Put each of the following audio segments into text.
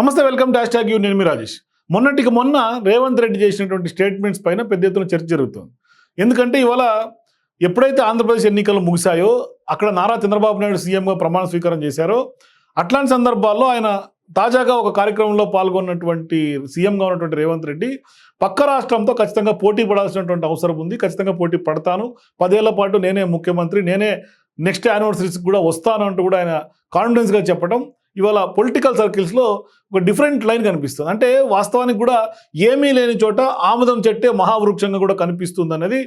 నమస్తే welcome dash tag you. నేను మీ రాజేష్. మొన్నటికి మొన్న రేవంత్ రెడ్డి చేసినటువంటి స్టేట్మెంట్స్ పైన పెద్ద ఎత్తున చర్చ జరుగుతుంది. ఎందుకంటే ఇవాళ ఎప్పుడైతే ఆంధ్రప్రదేశ్ ఎన్నికలు ముగిశాయో అక్కడ నారా చంద్రబాబు నాయుడు సీఎంగా ప్రమాణ స్వీకారం చేశారో అట్లాంటి సందర్భాల్లో ఆయన తాజాగా ఒక కార్యక్రమంలో పాల్గొన్నటువంటి సీఎంగా ఉన్నటువంటి రేవంత్ రెడ్డి పక్క రాష్ట్రంతో ఖచ్చితంగా పోటీ పడాల్సినటువంటి అవసరం ఉంది. ఖచ్చితంగా పోటీ పడతాను. పదేళ్ళ పాటు నేనే ముఖ్యమంత్రి నేనే నెక్స్ట్ యానివర్సరీస్కి కూడా వస్తాను అంటూ కూడా ఆయన కాన్ఫిడెన్స్గా చెప్పడం ఇవాళ పొలిటికల్ సర్కిల్స్లో ఒక డిఫరెంట్ లైన్ కనిపిస్తుంది. అంటే వాస్తవానికి కూడా ఏమీ లేని చోట ఆముదం చెట్టే మహావృక్షంగా కూడా కనిపిస్తుంది అనేది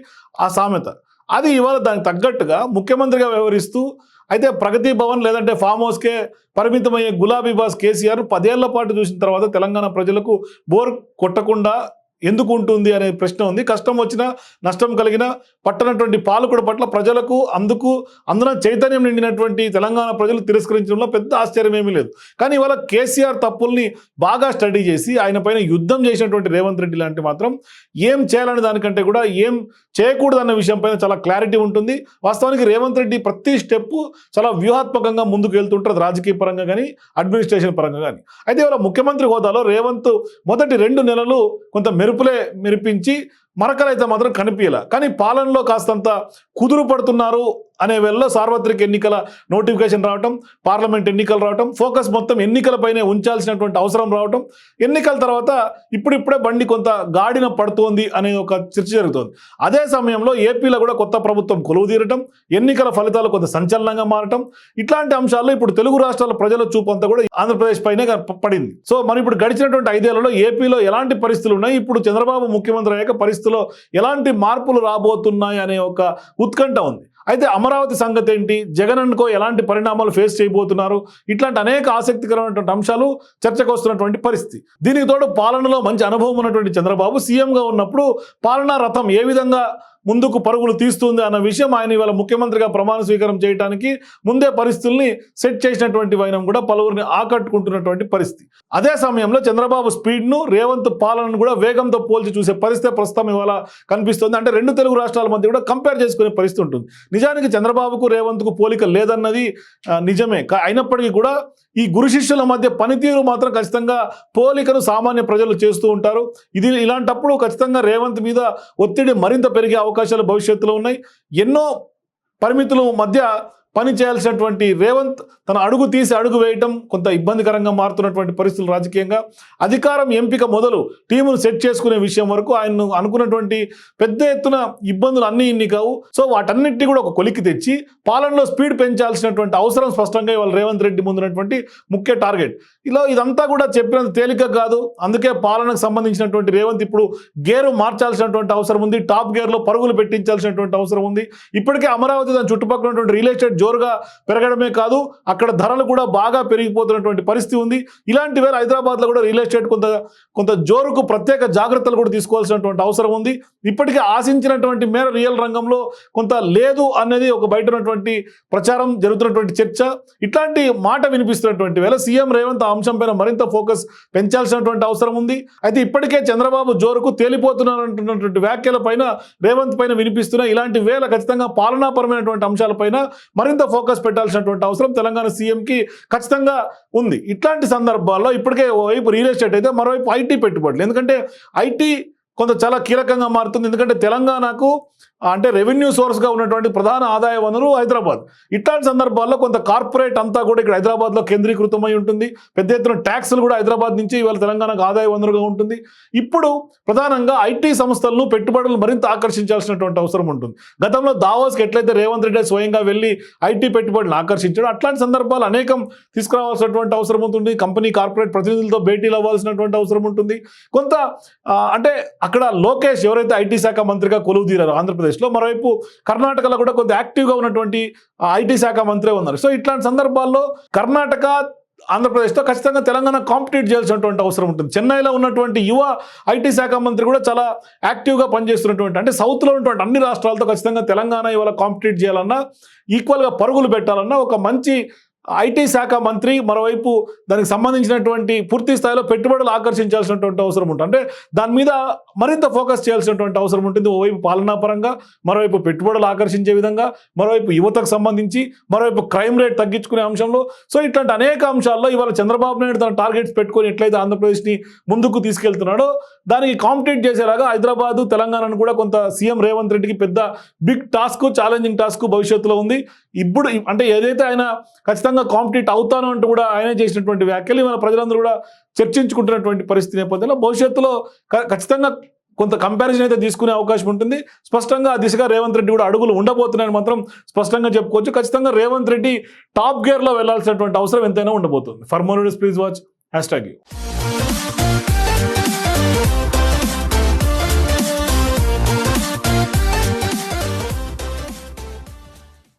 ఆ సామెత. అది ఇవాళ దానికి తగ్గట్టుగా ముఖ్యమంత్రిగా వ్యవహరిస్తూ అయితే ప్రగతి భవన్ లేదంటే ఫామ్ హౌస్కే పరిమితమయ్యే గులాబీ బాస్ కేసీఆర్ పదేళ్ళ పాటు చూసిన తర్వాత తెలంగాణ ప్రజలకు బోర్ కొట్టకుండా ఎందుకు ఉంటుంది అనే ప్రశ్న ఉంది. కష్టం వచ్చినా నష్టం కలిగినా పట్టనటువంటి పాలకుడు పట్ల ప్రజలకు అందుకు అందున చైతన్యం నిండినటువంటి తెలంగాణ ప్రజలు తిరస్కరించడంలో పెద్ద ఆశ్చర్యం ఏమీ లేదు. కానీ ఇవాళ కేసీఆర్ తప్పుల్ని బాగా స్టడీ చేసి ఆయన పైన యుద్ధం చేసినటువంటి రేవంత్ రెడ్డి లాంటి మాత్రం ఏం చేయాలనే దానికంటే కూడా ఏం చేయకూడదు అన్న విషయం పైన చాలా క్లారిటీ ఉంటుంది. వాస్తవానికి రేవంత్ రెడ్డి ప్రతి స్టెప్ చాలా వ్యూహాత్మకంగా ముందుకు వెళ్తుంటారు. రాజకీయ పరంగా కానీ అడ్మినిస్ట్రేషన్ పరంగా కానీ అయితే ఇవాళ ముఖ్యమంత్రి హోదాలో రేవంత్ మొదటి రెండు నెలలు కొంత మెరుపులే మెరిపించి మరకలైతే మాత్రం కనిపించలే. కానీ పాలనలో కాస్తంత కుదురు పడుతున్నారు అనే వేళ సార్వత్రిక ఎన్నికల నోటిఫికేషన్ రావటం పార్లమెంట్ ఎన్నికలు రావటం ఫోకస్ మొత్తం ఎన్నికలపైనే ఉంచాల్సినటువంటి అవసరం రావటం ఎన్నికల తర్వాత ఇప్పుడిప్పుడే బండి కొంత గాడిన పడుతోంది అనే ఒక చర్చ జరుగుతోంది. అదే సమయంలో ఏపీలో కూడా కొత్త ప్రభుత్వం కొలువు తీరటం ఎన్నికల ఫలితాలు కొంత సంచలనంగా మారటం ఇట్లాంటి అంశాల్లో ఇప్పుడు తెలుగు రాష్ట్రాల ప్రజల చూపు అంతా కూడా ఆంధ్రప్రదేశ్ పైనే ప- పడింది. సో మరి ఇప్పుడు గడిచినటువంటి ఐదేళ్ళలో ఏపీలో ఎలాంటి పరిస్థితులు ఉన్నాయి? ఇప్పుడు చంద్రబాబు ముఖ్యమంత్రి అయ్యాక పరిస్థితిలో ఎలాంటి మార్పులు రాబోతున్నాయి అనే ఒక ఉత్కంఠ ఉంది. అయితే అమరావతి సంగతి ఏంటి జగన్ అండ్కో ఎలాంటి పరిణామాలు ఫేస్ చేయబోతున్నారు? ఇట్లాంటి అనేక ఆసక్తికరమైనటువంటి అంశాలు చర్చకు వస్తున్నటువంటి పరిస్థితి. దీనికి తోడు పాలనలో మంచి అనుభవం ఉన్నటువంటి చంద్రబాబు సీఎంగా ఉన్నప్పుడు పాలనా రథం ఏ విధంగా ముందుకు పరుగులు తీస్తుంది అన్న విషయం ఆయన ఇవాళ ముఖ్యమంత్రిగా ప్రమాణ స్వీకారం చేయడానికి ముందే పరిస్థితుల్ని సెట్ చేసినటువంటి వైనం కూడా పలువురిని ఆకట్టుకుంటున్నటువంటి పరిస్థితి. అదే సమయంలో చంద్రబాబు స్పీడ్ను రేవంత్ పాలనను కూడా వేగంతో పోల్చి చూసే పరిస్థితి ప్రస్తుతం ఇవాళ కనిపిస్తుంది. అంటే రెండు తెలుగు రాష్ట్రాల మధ్య కూడా కంపేర్ చేసుకునే పరిస్థితి ఉంటుంది. నిజానికి చంద్రబాబుకు రేవంత్కు పోలిక లేదన్నది నిజమే. అయినప్పటికీ కూడా ఈ గురు శిష్యుల మధ్య పనితీరు మాత్రం ఖచ్చితంగా పోలికను సామాన్య ప్రజలు చేస్తూ ఉంటారు. ఇది ఇలాంటప్పుడు ఖచ్చితంగా రేవంత్ మీద ఒత్తిడి మరింత పెరిగే అవకాశాలు భవిష్యత్తులో ఉన్నాయి. ఎన్నో పరిమితుల మధ్య పని చేయాల్సినటువంటి రేవంత్ తన అడుగు తీసి అడుగు వేయటం కొంత ఇబ్బందికరంగా మారుతున్నటువంటి పరిస్థితులు రాజకీయంగా. అధికారం ఎంపిక మొదలు టీమును సెట్ చేసుకునే విషయం వరకు ఆయన అనుకున్నటువంటి పెద్ద ఎత్తున ఇబ్బందులు అన్నీ ఇన్ని కావు. సో వాటన్నిటిని కూడా ఒక కొలికి తెచ్చి పాలనలో స్పీడ్ పెంచాల్సినటువంటి అవసరం స్పష్టంగా ఇవాళ రేవంత్ రెడ్డి ముందున్నటువంటి ముఖ్య టార్గెట్. ఇలా ఇదంతా కూడా చెప్పినంత తేలిక కాదు. అందుకే పాలనకు సంబంధించినటువంటి రేవంత్ ఇప్పుడు గేరు మార్చాల్సినటువంటి అవసరం ఉంది. టాప్ గేర్లో పరుగులు పెట్టించాల్సినటువంటి అవసరం ఉంది. ఇప్పటికే అమరావతి దాని చుట్టుపక్కల ఉన్నటువంటి రియల్ ఎస్టేట్ జోరుగా పెరగడమే కాదు అక్కడ ధరలు కూడా బాగా పెరిగిపోతున్నటువంటి పరిస్థితి ఉంది. ఇలాంటి వేళ హైదరాబాద్లో కూడా రియల్ ఎస్టేట్ కొంత కొంత జోరుకు ప్రత్యేక జాగ్రత్తలు కూడా తీసుకోవాల్సినటువంటి అవసరం ఉంది. ఇప్పటికే ఆశించినటువంటి మేర రియల్ రంగంలో కొంత లేదు అనేది ఒక బయట ఉన్నటువంటి ప్రచారం జరుగుతున్నటువంటి చర్చ. ఇట్లాంటి మాట వినిపిస్తున్నటువంటి వేళ సీఎం రేవంత్ ఆ అంశం పైన మరింత ఫోకస్ పెంచాల్సినటువంటి అవసరం ఉంది. అయితే ఇప్పటికే చంద్రబాబు జోరుకు తేలిపోతున్నారంటున్నటువంటి వ్యాఖ్యల పైన రేవంత్ పైన వినిపిస్తున్న ఇలాంటి వేళ ఖచ్చితంగా పాలనాపరమైనటువంటి అంశాలపైన మరింత ఫోకస్ పెట్టాల్సినటువంటి అవసరం తెలంగాణ సీఎంకి ఖచ్చితంగా ఉంది. ఇట్లాంటి సందర్భాల్లో ఇప్పటికే ఓవైపు రియల్ ఎస్టేట్ అయితే మరోవైపు ఐటీ పెట్టుబడులు. ఎందుకంటే ఐటీ కొంత చాలా కీలకంగా మారుతుంది. ఎందుకంటే తెలంగాణకు అంటే రెవెన్యూ సోర్స్గా ఉన్నటువంటి ప్రధాన ఆదాయ వనరు హైదరాబాద్. ఇట్లాంటి సందర్భాల్లో కొంత కార్పొరేట్ అంతా కూడా ఇక్కడ హైదరాబాద్లో కేంద్రీకృతమై ఉంటుంది. పెద్ద ఎత్తున ట్యాక్సులు కూడా హైదరాబాద్ నుంచి ఇవాళ తెలంగాణకు ఆదాయ వనరుగా ఉంటుంది. ఇప్పుడు ప్రధానంగా ఐటీ సంస్థలను పెట్టుబడులు మరింత ఆకర్షించాల్సినటువంటి అవసరం ఉంటుంది. గతంలో దావోస్కి ఎట్లయితే రేవంత్ రెడ్డి స్వయంగా వెళ్ళి ఐటీ పెట్టుబడులను ఆకర్షించాడు అట్లాంటి సందర్భాలు అనేకం తీసుకురావాల్సినటువంటి అవసరం ఉంటుంది. కంపెనీ కార్పొరేట్ ప్రతినిధులతో భేటీలు అవ్వాల్సినటువంటి అవసరం ఉంటుంది. కొంత అంటే అక్కడ లోకేష్ ఎవరైతే ఐటీ శాఖ మంత్రిగా కొలువు తీరారో ఆంధ్రప్రదేశ్లో. మరోవైపు కర్ణాటకలో కూడా కొంత యాక్టివ్గా ఉన్నటువంటి ఐటీ శాఖ మంత్రే ఉన్నారు. సో ఇట్లాంటి సందర్భాల్లో కర్ణాటక ఆంధ్రప్రదేశ్తో ఖచ్చితంగా తెలంగాణ కాంపిటీట్ చేయాల్సినటువంటి అవసరం ఉంటుంది. చెన్నైలో ఉన్నటువంటి యువ ఐటీ శాఖ మంత్రి కూడా చాలా యాక్టివ్గా పనిచేస్తున్నటువంటి అంటే సౌత్లో ఉన్నటువంటి అన్ని రాష్ట్రాలతో ఖచ్చితంగా తెలంగాణ ఇవాళ కాంపిటీట్ చేయాలన్నా ఈక్వల్గా పరుగులు పెట్టాలన్నా ఒక మంచి ఐటీ శాఖ మంత్రి మరోవైపు దానికి సంబంధించినటువంటి పూర్తి స్థాయిలో పెట్టుబడులు ఆకర్షించాల్సినటువంటి అవసరం ఉంటుంది. అంటే దాని మీద మరింత ఫోకస్ చేయాల్సినటువంటి అవసరం ఉంటుంది. ఓవైపు పాలనా పరంగా మరోవైపు పెట్టుబడులు ఆకర్షించే విధంగా మరోవైపు యువతకు సంబంధించి మరోవైపు క్రైమ్ రేట్ తగ్గించుకునే అంశంలో. సో ఇట్లాంటి అనేక అంశాల్లో ఇవాళ చంద్రబాబు నాయుడు తన టార్గెట్స్ పెట్టుకొని ఎట్లయితే ఆంధ్రప్రదేశ్ని ముందుకు తీసుకెళ్తున్నాడో దానికి కాంపిటేట్ చేసేలాగా హైదరాబాదు తెలంగాణను కూడా కొంత సీఎం రేవంత్ రెడ్డికి పెద్ద బిగ్ టాస్క్ ఛాలెంజింగ్ టాస్క్ భవిష్యత్తులో ఉంది. ఇప్పుడు అంటే ఏదైతే ఆయన ఖచ్చితంగా కాంపిటేట్ అవుతాను అంటూ కూడా ఆయన చేసినటువంటి వ్యాఖ్యలు మన ప్రజలందరూ కూడా చర్చించుకుంటున్నటువంటి పరిస్థితి నేపథ్యంలో భవిష్యత్తులో ఖచ్చితంగా కొంత కంపారిజన్ అయితే తీసుకునే అవకాశం ఉంటుంది. స్పష్టంగా ఆ దిశగా రేవంత్ రెడ్డి కూడా అడుగులు ఉండబోతున్నాయని మాత్రం స్పష్టంగా చెప్పుకోవచ్చు. ఖచ్చితంగా రేవంత్ రెడ్డి టాప్ గేర్లో వెళ్ళాల్సినటువంటి అవసరం ఎంతైనా ఉండబోతుంది. For more please watch hashtag you